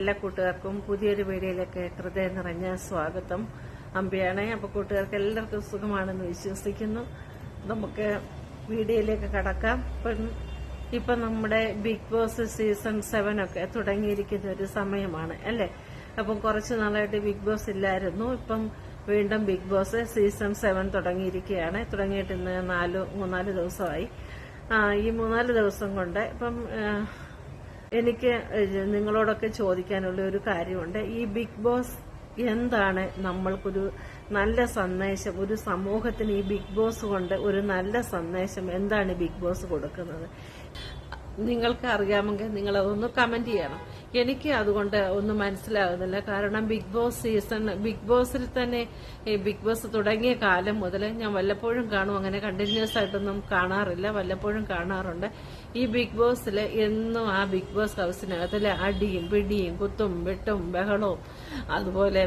എല്ലാ കൂട്ടുകാർക്കും പുതിയൊരു വീഡിയോയിലേക്ക് ഹൃദയം നിറഞ്ഞ സ്വാഗതം. അമ്പയാണ് അപ്പൊ കൂട്ടുകാർക്ക് എല്ലാവർക്കും സുഖമാണെന്ന് വിശ്വസിക്കുന്നു. നമുക്ക് വീഡിയോയിലേക്ക് കടക്കാം. ഇപ്പം ഇപ്പൊ നമ്മുടെ ബിഗ് ബോസ് സീസൺ സെവൻ ഒക്കെ തുടങ്ങിയിരിക്കുന്ന ഒരു സമയമാണ് അല്ലെ? അപ്പം കുറച്ച് നാളായിട്ട് ബിഗ് ബോസ് ഇല്ലായിരുന്നു. ഇപ്പം വീണ്ടും ബിഗ് ബോസ് സീസൺ സെവൻ തുടങ്ങിയിരിക്കുകയാണ്. തുടങ്ങിയിട്ട് ഇന്ന് നാല് മൂന്നാൽ ദിവസമായി. ഈ മൂന്നാൽ ദിവസം കൊണ്ട് ഇപ്പം എനിക്ക് നിങ്ങളോടൊക്കെ ചോദിക്കാനുള്ള ഒരു കാര്യമുണ്ട്. ഈ ബിഗ് ബോസ് എന്താണ് നമ്മൾക്കൊരു നല്ല സന്ദേശം ഒരു സമൂഹത്തിന് ഈ ബിഗ് ബോസ് കൊണ്ട് ഒരു നല്ല സന്ദേശം എന്താണ് ബിഗ് ബോസ് കൊടുക്കുന്നത്? നിങ്ങൾക്ക് അറിയാമെങ്കിൽ നിങ്ങളതൊന്ന് കമന്റ് ചെയ്യണം. എനിക്ക് അതുകൊണ്ട് ഒന്നും മനസ്സിലാകുന്നില്ല കാരണം ബിഗ് ബോസ് സീസൺ ബിഗ് ബോസിൽ തന്നെ ഈ ബിഗ് ബോസ് തുടങ്ങിയ കാലം മുതൽ ഞാൻ വല്ലപ്പോഴും കാണും. അങ്ങനെ കണ്ടിന്യൂസ് ആയിട്ടൊന്നും കാണാറില്ല. വല്ലപ്പോഴും കാണാറുണ്ട്. ഈ ബിഗ് ബോസിൽ എന്നും ആ ബിഗ് ബോസ് ഹൗസിനകത്തിൽ അടിയും പിടിയും കുത്തും വെട്ടും ബഹളവും അതുപോലെ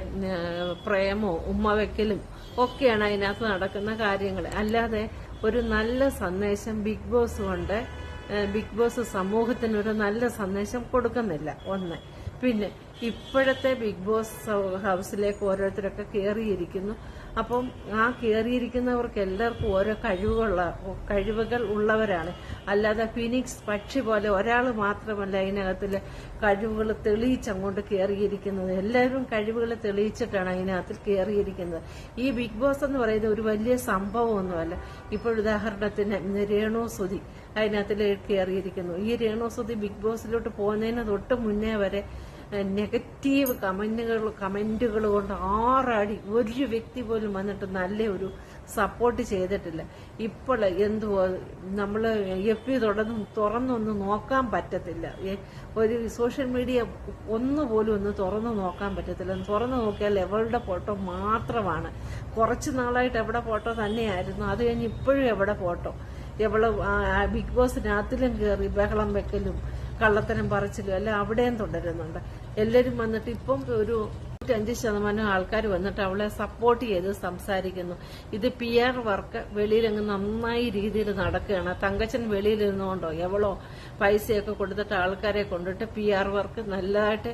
പ്രേമവും ഉമ്മ വെക്കലും ഒക്കെയാണ് അതിനകത്ത് നടക്കുന്ന കാര്യങ്ങൾ അല്ലാതെ ഒരു നല്ല സന്ദേശം ബിഗ് ബോസ് കൊണ്ട് ബിഗ് ബോസ് സമൂഹത്തിന് ഒരു നല്ല സന്ദേശം കൊടുക്കുന്നില്ല. ഒന്ന്. പിന്നെ ഇപ്പോഴത്തെ ബിഗ് ബോസ് ഹൗസിലേക്ക് ഓരോരുത്തരൊക്കെ കയറിയിരിക്കുന്നു അപ്പം ആ കയറിയിരിക്കുന്നവർക്ക് എല്ലാവർക്കും ഓരോ കഴിവുകളുള്ള കഴിവുകൾ ഉള്ളവരാണ്. അല്ലാതെ ഫിനിക്സ് പക്ഷി പോലെ ഒരാൾ മാത്രമല്ല അതിനകത്തിൽ കഴിവുകൾ തെളിയിച്ചങ്ങോട്ട് കയറിയിരിക്കുന്നത് എല്ലാവരും കഴിവുകൾ തെളിയിച്ചിട്ടാണ് അതിനകത്തിൽ കയറിയിരിക്കുന്നത് ഈ ബിഗ് ബോസ് എന്ന് പറയുന്നത് ഒരു വലിയ സംഭവമൊന്നുമല്ല. ഇപ്പോഴുദാഹരണത്തിന് രേണു സുതി അതിനകത്തിൽ കയറിയിരിക്കുന്നു ഈ രേണു സുതി ബിഗ് ബോസിലോട്ട് പോകുന്നതിന് തൊട്ട് മുന്നേ വരെ നെഗറ്റീവ് കമന്റുകൾ കമന്റുകൾ കൊണ്ട് ആറാടി ഒരു വ്യക്തി പോലും വന്നിട്ട് നല്ല ഒരു സപ്പോർട്ട് ചെയ്തിട്ടില്ല. ഇപ്പോൾ എന്തുവാ നമ്മൾ എഫ് ബി തുടർന്ന് തുറന്നൊന്ന് നോക്കാൻ പറ്റത്തില്ല. ഒരു സോഷ്യൽ മീഡിയ ഒന്നുപോലും ഒന്ന് തുറന്നു നോക്കാൻ പറ്റത്തില്ല. തുറന്നു നോക്കിയാൽ എവളുടെ ഫോട്ടോ മാത്രമാണ്. കുറച്ച് നാളായിട്ട് എവിടെ ഫോട്ടോ തന്നെയായിരുന്നു. അത് കഴിഞ്ഞ് ഇപ്പോഴും എവിടെ ഫോട്ടോ എവൾ ബിഗ് ബോസിനകത്തിലും കയറി ബഹളം വെക്കലും കള്ളത്തരം പറച്ചിലും എല്ലാം അവിടെയും തുടരുന്നുണ്ട്. എല്ലാവരും വന്നിട്ട് ഇപ്പം ഒരു അഞ്ച് ശതമാനം ആൾക്കാർ വന്നിട്ട് അവളെ സപ്പോർട്ട് ചെയ്ത് സംസാരിക്കുന്നു. ഇത് പി ആർ വർക്ക് വെളിയിലങ്ങ് നന്നായി രീതിയിൽ നടക്കുകയാണ്. തങ്കച്ചൻ വെളിയിലിരുന്നുകൊണ്ടോ എവളോ പൈസയൊക്കെ കൊടുത്തിട്ട് ആൾക്കാരെ കൊണ്ടിട്ട് പി ആർ വർക്ക് നല്ലതായിട്ട്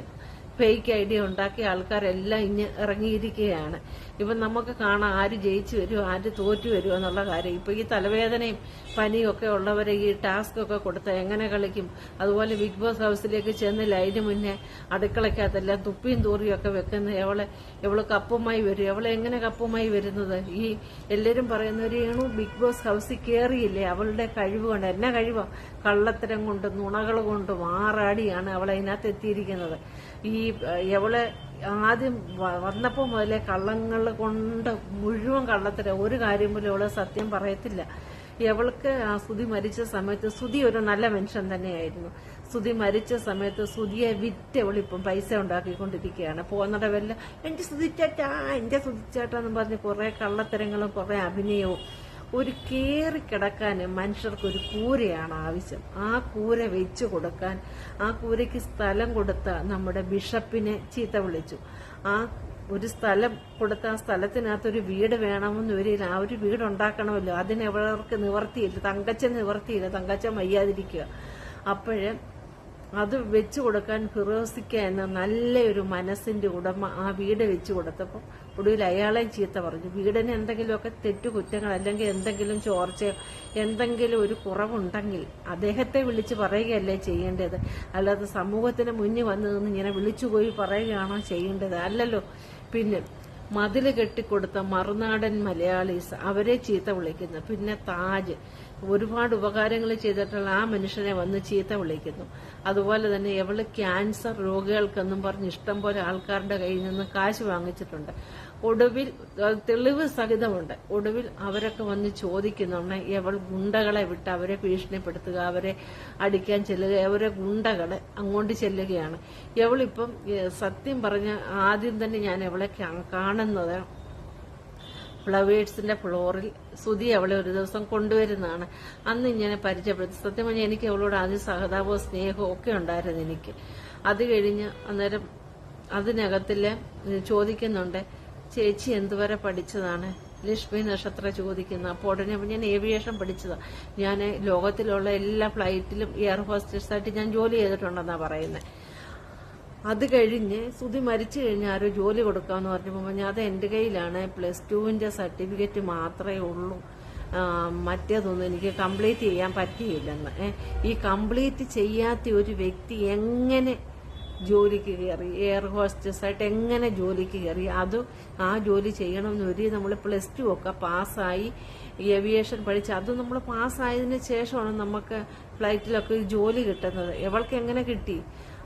ഫേക്ക് ഐഡിയ ഉണ്ടാക്കിയ ആൾക്കാരെല്ലാം ഇഞ്ഞ് ഇറങ്ങിയിരിക്കുകയാണ്. ഇപ്പം നമുക്ക് കാണാം ആര് ജയിച്ചു വരുമോ ആര് തോറ്റു വരുമോ എന്നുള്ള കാര്യം. ഇപ്പൊ ഈ തലവേദനയും പനിയും ഒക്കെ ഉള്ളവരെ ഈ ടാസ്ക് ഒക്കെ കൊടുത്ത് എങ്ങനെ കളിക്കും? അതുപോലെ ബിഗ് ബോസ് ഹൗസിലേക്ക് ചെന്ന് ലൈന് മുന്നേ അടുക്കളയ്ക്കകത്തെല്ലാം തുപ്പിയും തൂറിയും ഒക്കെ വെക്കുന്ന എവളെ എവൾ കപ്പുമായി വരും? എവളെ എങ്ങനെ കപ്പുമായി വരുന്നത്? ഈ എല്ലാവരും പറയുന്ന ഒരു ഏണു ബിഗ് ബോസ് ഹൗസിൽ കയറിയില്ലേ അവളുടെ കഴിവ് കൊണ്ട് എന്നെ കഴിവാ? കള്ളത്തരം കൊണ്ട് നുണകൾ കൊണ്ടും ആറാടിയാണ് അവൾ അതിനകത്ത് എത്തിയിരിക്കുന്നത്. ഈ എവളെ ആദ്യം വന്നപ്പോ വന്നപ്പോൾ മുതലേ കള്ളങ്ങൾ കൊണ്ട് മുഴുവൻ കള്ളത്തര ഒരു കാര്യം പോലും അവൾ സത്യം പറയത്തില്ല. എവൾക്ക് ആ സുതി മരിച്ച സമയത്ത് സുതി ഒരു നല്ല മനുഷ്യൻ തന്നെയായിരുന്നു. സുതി മരിച്ച സമയത്ത് സുതിയെ വിറ്റ് അവളിപ്പം പൈസ ഉണ്ടാക്കിക്കൊണ്ടിരിക്കുകയാണ്. പോകുന്നിടവല്ല എന്റെ സുതിച്ചേട്ടാ എന്റെ സുതിച്ചേട്ടാ എന്ന് പറഞ്ഞ് കുറെ കള്ളത്തരങ്ങളും കുറെ അഭിനയവും ഒരു കയറി കിടക്കാൻ മനുഷ്യർക്ക് ഒരു കൂരയാണ് ആവശ്യം. ആ കൂര വെച്ചു കൊടുക്കാൻ ആ കൂരയ്ക്ക് സ്ഥലം കൊടുത്ത നമ്മുടെ ബിഷപ്പിനെ ചീത്ത വിളിച്ചു. ആ ഒരു സ്ഥലം കൊടുത്ത ആ സ്ഥലത്തിനകത്ത് ഒരു വീട് വേണമെന്ന് വരില്ല ആ ഒരു വീട് ഉണ്ടാക്കണമല്ലോ. അതിനെവർക്ക് നിവർത്തിയില്ല. തങ്കച്ച നിവർത്തിയില്ല. തങ്കച്ച വയ്യാതിരിക്കുക. അപ്പോഴ് അത് വെച്ചു കൊടുക്കാൻ ഫിറോസിക്ക എന്ന നല്ലൊരു മനസ്സിന്റെ ഉടമ ആ വീട് വെച്ചു കൊടുത്തപ്പോൾ ഒടുവിൽ അയാളെ ചീത്ത പറഞ്ഞു. വീടിന് എന്തെങ്കിലുമൊക്കെ തെറ്റുകുറ്റങ്ങൾ അല്ലെങ്കിൽ എന്തെങ്കിലും ചോർച്ചയോ എന്തെങ്കിലും ഒരു കുറവുണ്ടെങ്കിൽ അദ്ദേഹത്തെ വിളിച്ച് പറയുകയല്ലേ ചെയ്യേണ്ടത്. അല്ലാതെ സമൂഹത്തിന് മുന്നിൽ വന്നു നിന്ന് ഇങ്ങനെ വിളിച്ചുപോയി പറയുകയാണോ ചെയ്യേണ്ടത്? അല്ലല്ലോ. പിന്നെ മതിൽ കെട്ടിക്കൊടുത്ത മറുനാടൻ മലയാളീസ് അവരെ ചീത്ത വിളിക്കുന്നു. പിന്നെ താജ്. ഒരുപാട് ഉപകാരങ്ങൾ ചെയ്തിട്ടുള്ള ആ മനുഷ്യനെ വന്ന് ചീത്ത വിളിക്കുന്നു. അതുപോലെ തന്നെ എവൾ ക്യാൻസർ രോഗികൾക്കെന്നും പറഞ്ഞ് ഇഷ്ടം പോലെ ആൾക്കാരുടെ കയ്യിൽ നിന്ന് കാശ് വാങ്ങിച്ചിട്ടുണ്ട്. ഒടുവിൽ തെളിവ് സഹിതമുണ്ട്. ഒടുവിൽ അവരൊക്കെ വന്ന് ചോദിക്കുന്നുണ്ട് എവൾ ഗുണ്ടകളെ വിട്ട് അവരെ ഭീഷണിപ്പെടുത്തുക അവരെ അടിക്കാൻ ചെല്ലുക അവരെ ഗുണ്ടകളെ അങ്ങോട്ട് ചെല്ലുകയാണ്. എവളിപ്പം സത്യം പറഞ്ഞ ആദ്യം തന്നെ ഞാൻ എവളെ കാണുന്നത് ഫ്ലവേഴ്സിന്റെ ഫ്ലോറിൽ സുധി അവളെ ഒരു ദിവസം കൊണ്ടുവരുന്നതാണ്. അന്ന് ഇങ്ങനെ പരിചയപ്പെടുത്തി. സത്യം പറഞ്ഞാൽ എനിക്ക് അവളോട് ആദ്യം സഹതാപവും സ്നേഹവും ഒക്കെ ഉണ്ടായിരുന്നു എനിക്ക്. അത് കഴിഞ്ഞ് അന്നേരം അതിനകത്തിൽ ചോദിക്കുന്നുണ്ട് ചേച്ചി എന്തുവരെ പഠിച്ചതാണ്? ലക്ഷ്മി നക്ഷത്ര ചോദിക്കുന്ന. അപ്പോൾ ഉടനെ ഞാൻ ഏവിയേഷൻ പഠിച്ചതാണ് ഞാൻ ലോകത്തിലുള്ള എല്ലാ ഫ്ലൈറ്റിലും എയർ ഹോസ്റ്റേഴ്സായിട്ട് ഞാൻ ജോലി ചെയ്തിട്ടുണ്ടെന്നാണ് പറയുന്നത് അത് കഴിഞ്ഞ് സുതി മരിച്ചു കഴിഞ്ഞാൽ ആരോ ജോലി കൊടുക്കാന്ന് പറഞ്ഞപ്പോൾ ഞാൻ അത് എന്റെ കയ്യിലാണ്. പ്ലസ് ടുവിന്റെ സർട്ടിഫിക്കറ്റ് മാത്രമേ ഉള്ളൂ. മറ്റേതൊന്നും എനിക്ക് കംപ്ലീറ്റ് ചെയ്യാൻ പറ്റിയില്ലെന്ന്. ഈ കംപ്ലീറ്റ് ചെയ്യാത്ത ഒരു വ്യക്തി എങ്ങനെ ജോലിക്ക് കയറി എയർ ഹോസ്റ്റസ് ആയിട്ട് എങ്ങനെ ജോലിക്ക് കയറി അത് ആ ജോലി ചെയ്യണമെന്ന് ഒരു നമ്മൾ പ്ലസ് ടു ഒക്കെ പാസ്സായി ഏവിയേഷൻ പഠിച്ച് അത് നമ്മൾ പാസ്സായതിന് ശേഷമാണ് നമുക്ക് ഫ്ലൈറ്റിലൊക്കെ ജോലി കിട്ടുന്നത്. എവൾക്ക് എങ്ങനെ കിട്ടി?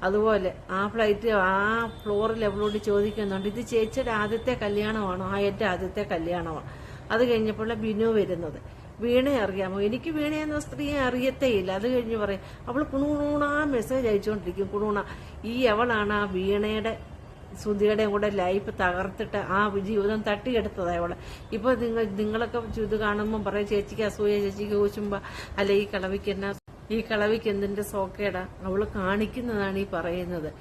അതുപോലെ ആ ഫ്ലൈറ്റ് ആ ഫ്ലോറിൽ എവളോട് ചോദിക്കുന്നുണ്ട് ഇത് ചേച്ചിയുടെ ആദ്യത്തെ കല്യാണമാണോ? ആ എന്റെ ആദ്യത്തെ കല്യാണമാണ്. അത് കഴിഞ്ഞപ്പോഴാണ് ബിനു വരുന്നത്. വീണയെ അറിയാമോ? എനിക്ക് വീണ എന്ന സ്ത്രീയെ അറിയത്തേയില്ല. അത് കഴിഞ്ഞ് പറയും അവൾ കുണുകുണൂണ മെസ്സേജ് അയച്ചുകൊണ്ടിരിക്കും കുണുണ ഈ അവളാണ് ആ വീണയുടെ സുധിയുടെയും കൂടെ ലൈഫ് തകർത്തിട്ട് ആ ജീവിതം തട്ടിയെടുത്തത് അവളെ. ഇപ്പൊ നിങ്ങൾ നിങ്ങളൊക്കെ ഇത് കാണുമ്പോൾ പറയും ചേച്ചിക്ക് അസൂയ ചേച്ചിക്ക് കൂച്ചുമ്പോ അല്ല ഈ കളവിക്ക് എന്നാ ഈ കളവിക്ക് എന്തിന്റെ സോക്കേടാ? അവൾ കാണിക്കുന്നതാണ് ഈ പറയുന്നത്.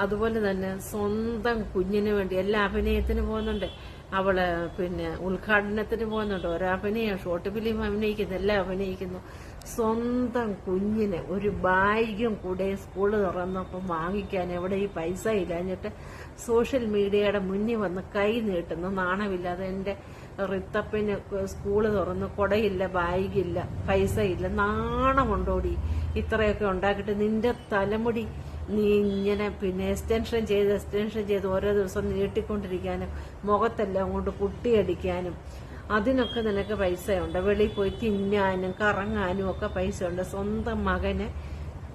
അതുപോലെ തന്നെ സ്വന്തം കുഞ്ഞിന് വേണ്ടി എല്ലാ അഭിനയത്തിന് പോകുന്നുണ്ട്. അവൾ പിന്നെ ഉദ്ഘാടനത്തിന് പോകുന്നുണ്ട്. ഒരഭിനയം ഷോർട്ട് ഫിലിം അഭിനയിക്കുന്നു എല്ലാം അഭിനയിക്കുന്നു. സ്വന്തം കുഞ്ഞിന് ഒരു ബാഗും കൂടെ സ്കൂൾ തുറന്നപ്പം വാങ്ങിക്കാൻ എവിടെ ഈ പൈസ ഇല്ലാഞ്ഞിട്ട് സോഷ്യൽ മീഡിയയുടെ മുന്നിൽ വന്ന് കൈ നീട്ടുന്നു. നാണമില്ലാതെ എന്റെ റിത്തപ്പിന് സ്കൂൾ തുറന്ന് കൊടയില്ല ബാഗില്ല പൈസ ഇല്ല നാണമുണ്ടോടി? ഇത്രയൊക്കെ ഉണ്ടാക്കിയിട്ട് നിന്റെ തലമുടി നീ ഇങ്ങനെ പിന്നെ എക്സ്റ്റൻഷൻ ചെയ്ത് എക്സ്റ്റൻഷൻ ചെയ്ത് ഓരോ ദിവസം നീട്ടിക്കൊണ്ടിരിക്കാനും മുഖത്തെല്ലാം കൊണ്ട് കുട്ടിയടിക്കാനും അതിനൊക്കെ നിനക്ക് പൈസയുണ്ട്. വെളിയിൽ പോയി തിന്നാനും കറങ്ങാനും ഒക്കെ പൈസയുണ്ട്. സ്വന്തം മകന്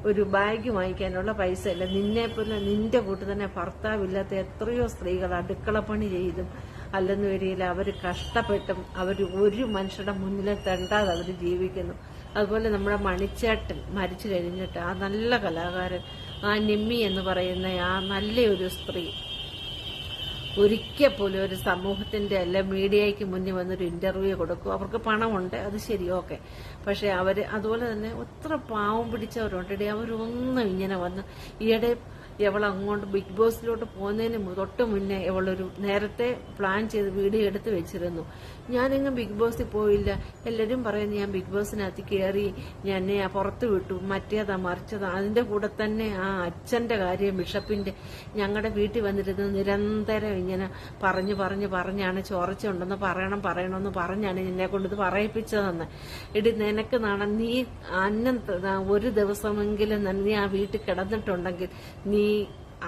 ഒരു ബാഗ് വാങ്ങിക്കാനുള്ള പൈസ ഇല്ല നിന്നെ പോലെ നിന്റെ കൂട്ട് തന്നെ ഭർത്താവില്ലാത്ത എത്രയോ സ്ത്രീകൾ അടുക്കളപ്പണി ചെയ്തും അല്ലെന്ന് വരികയില്ല. അവർ കഷ്ടപ്പെട്ടും അവർ ഒരു മനുഷ്യരുടെ മുന്നിൽ തെണ്ടാതെ അവർ ജീവിക്കുന്നു. അതുപോലെ നമ്മുടെ മണിച്ചേട്ടൻ മരിച്ചു കഴിഞ്ഞിട്ട് ആ നല്ല കലാകാരൻ ആ നിമ്മി എന്ന് പറയുന്ന ആ നല്ലൊരു സ്ത്രീ ഒരിക്കൽ പോലും ഒരു സമൂഹത്തിന്റെ അല്ല മീഡിയയ്ക്ക് മുന്നിൽ വന്നൊരു ഇന്റർവ്യൂ കൊടുക്കും. അവർക്ക് പണമുണ്ട് അത് ശരി ഓക്കെ. പക്ഷെ അവർ അതുപോലെ തന്നെ ഒത്ര പാവം പിടിച്ചവരുണ്ട്. അവരൊന്നും ഇങ്ങനെ വന്ന് ഈയിടെ ഇവൾ അങ്ങോട്ട് ബിഗ് ബോസിലോട്ട് പോകുന്നതിന് തൊട്ട് മുന്നേ ഇവളൊരു നേരത്തെ പ്ലാൻ ചെയ്ത് വീഡിയോ എടുത്ത് വെച്ചിരുന്നു. ഞാനിങ്ങ് ബിഗ് ബോസിൽ പോയില്ല. എല്ലാവരും പറയുന്നു ഞാൻ ബിഗ് ബോസിനകത്ത് കയറി ഞാൻ പുറത്ത് വിട്ടു. മറ്റേതാ മറിച്ചതാ. അതിന്റെ കൂടെ തന്നെ ആ അച്ഛന്റെ കാര്യം ബിഷപ്പിന്റെ. ഞങ്ങളുടെ വീട്ടിൽ വന്നിരുന്ന് നിരന്തരം ഇങ്ങനെ പറഞ്ഞു പറഞ്ഞു പറഞ്ഞാണ് ചോർച്ചയുണ്ടെന്ന് പറയണം പറയണമെന്ന് പറഞ്ഞാണ് എന്നെ കൊണ്ട് ഇത് പറയിപ്പിച്ചതെന്ന്. ഇടി നിനക്ക് നാണം നീ അന്നം ഒരു ദിവസമെങ്കിലും നീ ആ വീട്ടിൽ കിടന്നിട്ടുണ്ടെങ്കിൽ നീ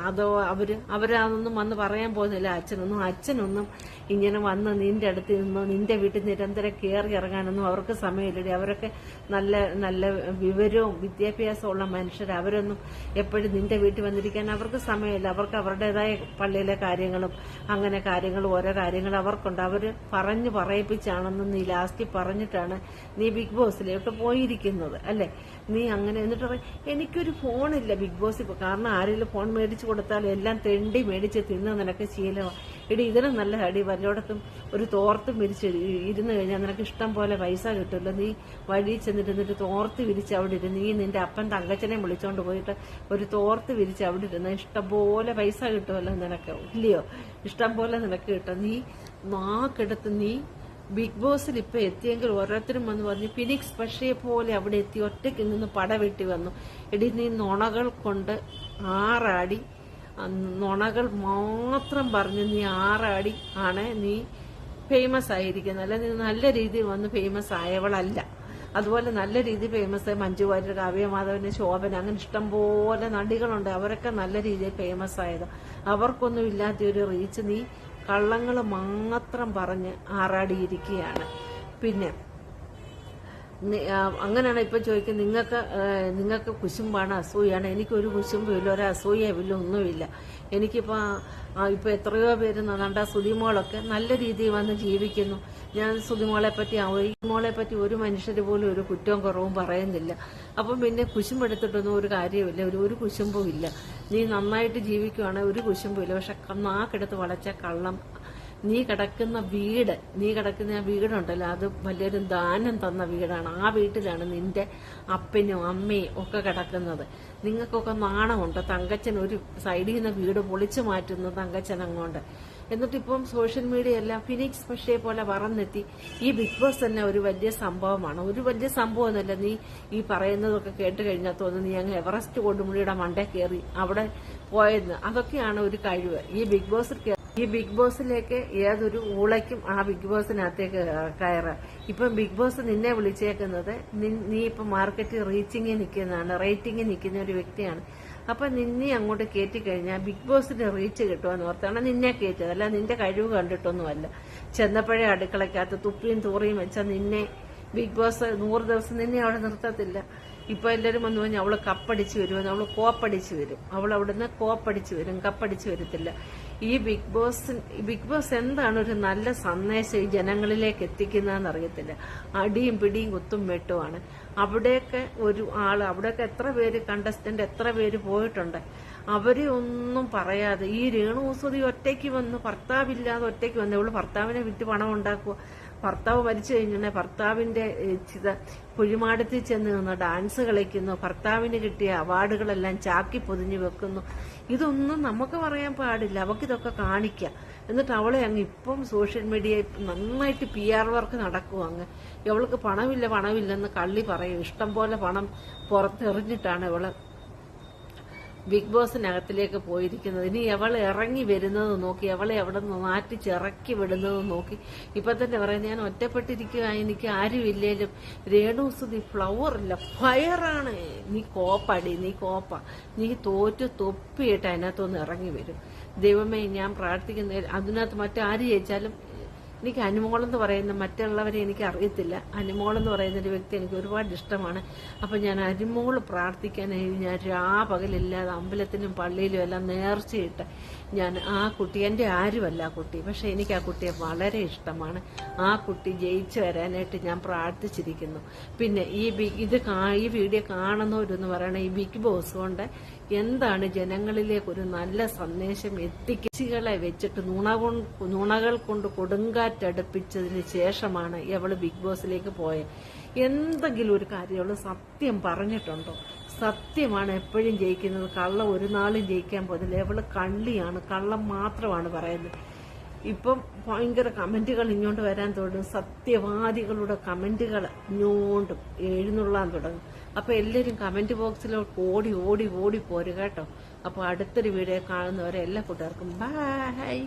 അതോ അവർ അവരതൊന്നും വന്ന് പറയാൻ പോകുന്നില്ല. അച്ഛനൊന്നും അച്ഛനൊന്നും ഇങ്ങനെ വന്ന് നിന്റെ അടുത്ത് നിന്നോ നിന്റെ വീട്ടിൽ നിരന്തരം കയറി ഇറങ്ങാനൊന്നും അവർക്ക് സമയമില്ലടി. അവരൊക്കെ നല്ല നല്ല വിവരവും വിദ്യാഭ്യാസവും ഉള്ള മനുഷ്യർ അവരൊന്നും എപ്പോഴും നിന്റെ വീട്ടിൽ വന്നിരിക്കാൻ അവർക്ക് സമയമില്ല. അവർക്ക് അവരുടേതായ പള്ളിയിലെ കാര്യങ്ങളും അങ്ങനെ കാര്യങ്ങളും ഓരോ കാര്യങ്ങളും അവർക്കുണ്ട്. അവർ പറഞ്ഞു പറയിപ്പിച്ചാണെന്ന് നീ ലാസ്റ്റ് പറഞ്ഞിട്ടാണ് നീ ബിഗ് ബോസിലോട്ട് പോയിരിക്കുന്നത് അല്ലെ? നീ അങ്ങനെ എന്നിട്ട് പറയും എനിക്കൊരു ഫോണില്ല ബിഗ് ബോസ് ഇപ്പൊ. കാരണം ആരെങ്കിലും ഫോൺ മേടിച്ചു കൊടുത്താലും എല്ലാം തെണ്ടി മേടിച്ച് തിന്ന് നിനക്ക് ശീലമാണ് ഇടി ഇതിനും നല്ല അടി. വല്ലോടത്തും ഒരു തോർത്ത് വിരിച്ച് ഇരുന്ന് കഴിഞ്ഞാൽ നിനക്ക് ഇഷ്ടം പോലെ പൈസ കിട്ടുമല്ലോ. നീ വഴി ചെന്നിരുന്നിട്ട് തോർത്ത് വിരിച്ച് അവിടെ ഇരുന്ന് നീ നിന്റെ അപ്പൻ തങ്കച്ചനെ വിളിച്ചോണ്ട് പോയിട്ട് ഒരു തോർത്ത് വിരിച്ച് അവിടെ ഇരുന്ന് ഇഷ്ടം പോലെ പൈസ കിട്ടുമല്ലോ നിനക്ക്. ഇല്ലയോ? ഇഷ്ടം പോലെ നിനക്ക് കിട്ടും. നീ നാക്കെടുത്ത് നീ ബിഗ് ബോസിൽ ഇപ്പൊ എത്തിയെങ്കിൽ ഓരോരുത്തരും വന്ന് പറഞ്ഞു ഫിനിക്സ് പക്ഷേ പോലെ അവിടെ എത്തി ഒറ്റയ്ക്ക് നിന്ന് പടവെട്ടി വന്നു. എടി നീ നുണകൾ കൊണ്ട് ആറാടി. നുണകൾ മാത്രം പറഞ്ഞ് നീ ആറാടി ആണ്. നീ ഫേമസ് ആയിരിക്കുന്നത് അല്ല നീ നല്ല രീതിയിൽ വന്ന് ഫേമസ് ആയവളല്ല. അതുപോലെ നല്ല രീതിയിൽ ഫേമസ് ആയി മഞ്ജു വാര്യർ കാവ്യമാധവന് ശോഭന അങ്ങനെ ഇഷ്ടംപോലെ നടികളുണ്ട്. അവരൊക്കെ നല്ല രീതിയിൽ ഫേമസ് ആയത്. അവർക്കൊന്നും ഇല്ലാത്ത ഒരു റീച്ച് നീ കള്ളങ്ങൾ മാത്രം പറഞ്ഞ് ആറാടിയിരിക്കുകയാണ്. പിന്നെ അങ്ങനെയാണ് ഇപ്പൊ ചോദിക്കുന്നത്. നിങ്ങൾക്ക് നിങ്ങൾക്ക് കുശുമ്പാണ് അസൂയാണ്. എനിക്കൊരു കുശുമ്പുമില്ല ഒരു അസൂയമില്ല ഒന്നുമില്ല. എനിക്കിപ്പോ ഇപ്പോൾ ഇപ്പൊ എത്രയോ പേര് കണ്ട സുതിമോളൊക്കെ നല്ല രീതിയിൽ വന്ന് ജീവിക്കുന്നു. ഞാൻ സുതിമോളെ പറ്റി മോളെ പറ്റി ഒരു മനുഷ്യർ പോലും ഒരു കുറ്റവും കുറവും പറയുന്നില്ല. അപ്പം പിന്നെ കുശുമ്പെടുത്തിട്ടൊന്നും ഒരു കാര്യമില്ല ഒരു ഒരു കുശുമ്പും ഇല്ല നീ നന്നായിട്ട് ജീവിക്കുവാണെങ്കിൽ ഒരു കുശുമ്പും ഇല്ല പക്ഷെ നാക്കെടുത്ത് വളച്ച കള്ളം. നീ കിടക്കുന്ന വീട് നീ കിടക്കുന്ന ആ വീടുണ്ടല്ലോ. അത് വലിയൊരു ദാനം തന്ന വീടാണ്. ആ വീട്ടിലാണ് നിന്റെ അപ്പനും അമ്മയും ഒക്കെ കിടക്കുന്നത്. നിങ്ങൾക്കൊക്കെ നാണമുണ്ട്. തങ്കച്ചൻ ഒരു സൈഡിൽ നിന്ന് വീട് പൊളിച്ചു മാറ്റുന്നു തങ്കച്ചൻ അങ്ങോട്ട്. എന്നിട്ടിപ്പം സോഷ്യൽ മീഡിയ എല്ലാം ഫിനിക്സ് പക്ഷേ പോലെ പറന്നെത്തി ഈ ബിഗ് ബോസ് തന്നെ ഒരു വലിയ സംഭവമാണ്. ഒരു വലിയ സംഭവമൊന്നുമല്ല നീ ഈ പറയുന്നതൊക്കെ കേട്ട് കഴിഞ്ഞാൽ തോന്നുന്നു നീ അങ്ങ് എവറസ്റ്റ് കൊടുമുടിയുടെ മണ്ടേ കയറി അവിടെ പോയെന്ന്. അതൊക്കെയാണ് ഒരു കഴിവ്. ഈ ബിഗ് ബോസിൽ കേ- ഈ ബിഗ് ബോസിലേക്ക് ഏതൊരു ഊളയ്ക്കും ആ ബിഗ് ബോസിനകത്തേക്ക് കയറാം. ഇപ്പം ബിഗ് ബോസ് നിന്നെ വിളിച്ചേക്കുന്നത് നീ ഇപ്പം മാർക്കറ്റിൽ റീച്ചിങ്ങിൽ നിൽക്കുന്നതാണ് റേറ്റിംഗിൽ നിൽക്കുന്ന ഒരു വ്യക്തിയാണ്. അപ്പൊ നിന്നെ അങ്ങോട്ട് കയറ്റി കഴിഞ്ഞാൽ ബിഗ് ബോസിന്റെ റീച്ച് കിട്ടുമെന്ന് ഓർത്താണ് നിന്നെ കയറ്റത് അല്ല നിന്റെ കഴിവ് കണ്ടിട്ടൊന്നുമല്ല. ചെന്നപ്പോഴേ അടുക്കളയ്ക്കകത്ത് തുപ്പിയും തൂറിയും വെച്ചാൽ നിന്നെ ബിഗ് ബോസ് നൂറ് ദിവസം നിന്നെ അവിടെ നിർത്തത്തില്ല. ഇപ്പൊ എല്ലാവരും വന്നു കഴിഞ്ഞാൽ അവൾ കപ്പടിച്ച് വരുമെന്ന് അവൾ കോപ്പടിച്ച് വരും. അവൾ അവിടുന്ന് കോപ്പടിച്ച് വരും കപ്പടിച്ച് വരത്തില്ല. ഈ ബിഗ് ബോസ് ബിഗ് ബോസ് എന്താണ് ഒരു നല്ല സന്ദേശം ഈ ജനങ്ങളിലേക്ക് എത്തിക്കുന്നതെന്ന് അറിയത്തില്ല. അടിയും പിടിയും കുത്തും വെട്ടുമാണ്. അവിടെയൊക്കെ ഒരു ആൾ അവിടെയൊക്കെ എത്ര പേര് കണ്ടസ്റ്റന്റ് എത്ര പേര് പോയിട്ടുണ്ട്? അവരെ ഒന്നും പറയാതെ ഈ രേണുസുതി ഒറ്റയ്ക്ക് വന്ന് ഭർത്താവില്ലാതെ ഒറ്റയ്ക്ക് വന്ന് ഇവൾ ഭർത്താവിനെ വിറ്റ് പണം ഉണ്ടാക്കുക ഭർത്താവ് മരിച്ചു കഴിഞ്ഞാൽ ഭർത്താവിന്റെ ചിത കുഴിമാടത്തിൽ ചെന്ന് നിന്ന് ഡാൻസ് കളിക്കുന്നു. ഭർത്താവിന് കിട്ടിയ അവാർഡുകളെല്ലാം ചാക്കി പൊതിഞ്ഞു വെക്കുന്നു. ഇതൊന്നും നമുക്ക് പറയാൻ പാടില്ല. അവക്കിതൊക്കെ കാണിക്കാം. എന്നിട്ട് അവളെ അങ്ങ് ഇപ്പം സോഷ്യൽ മീഡിയ നന്നായിട്ട് പി ആർ വർക്ക് നടക്കും അങ്ങ്. ഇവൾക്ക് പണമില്ല പണമില്ലെന്ന് കള്ളി പറയും. ഇഷ്ടം പോലെ പണം പുറത്തെറിഞ്ഞിട്ടാണ് ഇവൾ ബിഗ് ബോസിനകത്തിലേക്ക് പോയിരിക്കുന്നത്. ഇനി അവൾ ഇറങ്ങി വരുന്നത് നോക്കി അവളെ അവിടെ നിന്ന് മാറ്റിച്ചിറക്കി വിടുന്നത് നോക്കി. ഇപ്പൊ തന്നെ പറയാം ഞാൻ ഒറ്റപ്പെട്ടിരിക്കുക എനിക്ക് ആരുമില്ലേലും. രേണുസുതി ഫ്ലവർ ഇല്ല ഫയറാണ് നീ കോപ്പടി നീ കോപ്പ. നീ തോറ്റ് തൊപ്പിയിട്ട് അതിനകത്തൊന്ന് ഇറങ്ങി വരും. ദൈവമേ ഞാൻ പ്രാർത്ഥിക്കുന്ന അതിനകത്ത് മറ്റാര് ജയിച്ചാലും എനിക്ക് അനുമോൾ എന്ന് പറയുന്ന മറ്റുള്ളവരെ എനിക്ക് അറിയത്തില്ല. അനുമോൾ എന്ന് പറയുന്ന ഒരു വ്യക്തി എനിക്ക് ഒരുപാട് ഇഷ്ടമാണ്. അപ്പൊ ഞാൻ അനുമോൾ പ്രാർത്ഥിക്കാനായി ഞാൻ രാപകലില്ലാതെ അമ്പലത്തിലും പള്ളിയിലും എല്ലാം നേർച്ചയിട്ട് ഞാൻ ആ കുട്ടി എന്റെ ആരുമല്ല ആ കുട്ടി പക്ഷെ എനിക്ക് ആ കുട്ടിയെ വളരെ ഇഷ്ടമാണ്. ആ കുട്ടി ജയിച്ചു വരാനായിട്ട് ഞാൻ പ്രാർത്ഥിച്ചിരിക്കുന്നു. പിന്നെ ഈ ഇത് ഈ വീഡിയോ കാണുന്നവരെന്ന് പറയണ ഈ ബിഗ് ബോസ് കൊണ്ട് എന്താണ് ജനങ്ങളിലേക്ക് ഒരു നല്ല സന്ദേശം എത്തിക്കുകളെ വെച്ചിട്ട് നുണ നുണകൾ കൊണ്ട് കൊടുങ്കാറ്റടുപ്പിച്ചതിന് ശേഷമാണ് ഇവൾ ബിഗ് ബോസിലേക്ക് പോയത് എന്തെങ്കിലും ഒരു കാര്യം അവൾ സത്യം പറഞ്ഞിട്ടുണ്ടോ? സത്യമാണ് എപ്പോഴും ജയിക്കുന്നത്. കള്ള ഒരു നാളും ജയിക്കാൻ പോകുന്നില്ല. ഇവൾ കള്ളിയാണ്. കള്ളം മാത്രമാണ് പറയുന്നത്. ഇപ്പം ഭയങ്കര കമന്റുകൾ ഇങ്ങോട്ട് വരാൻ തുടങ്ങും. സത്യവാദികളുടെ കമന്റുകൾ ഇങ്ങോട്ടും എഴുന്നള്ളാൻ തുടങ്ങും. അപ്പൊ എല്ലാരും കമന്റ് ബോക്സിലോട്ട് ഓടി ഓടി ഓടി പോരുക കേട്ടോ. അപ്പൊ അടുത്തൊരു വീഡിയോ കാണുന്നവരെ എല്ലാ കൂട്ടുകാർക്കും ബൈ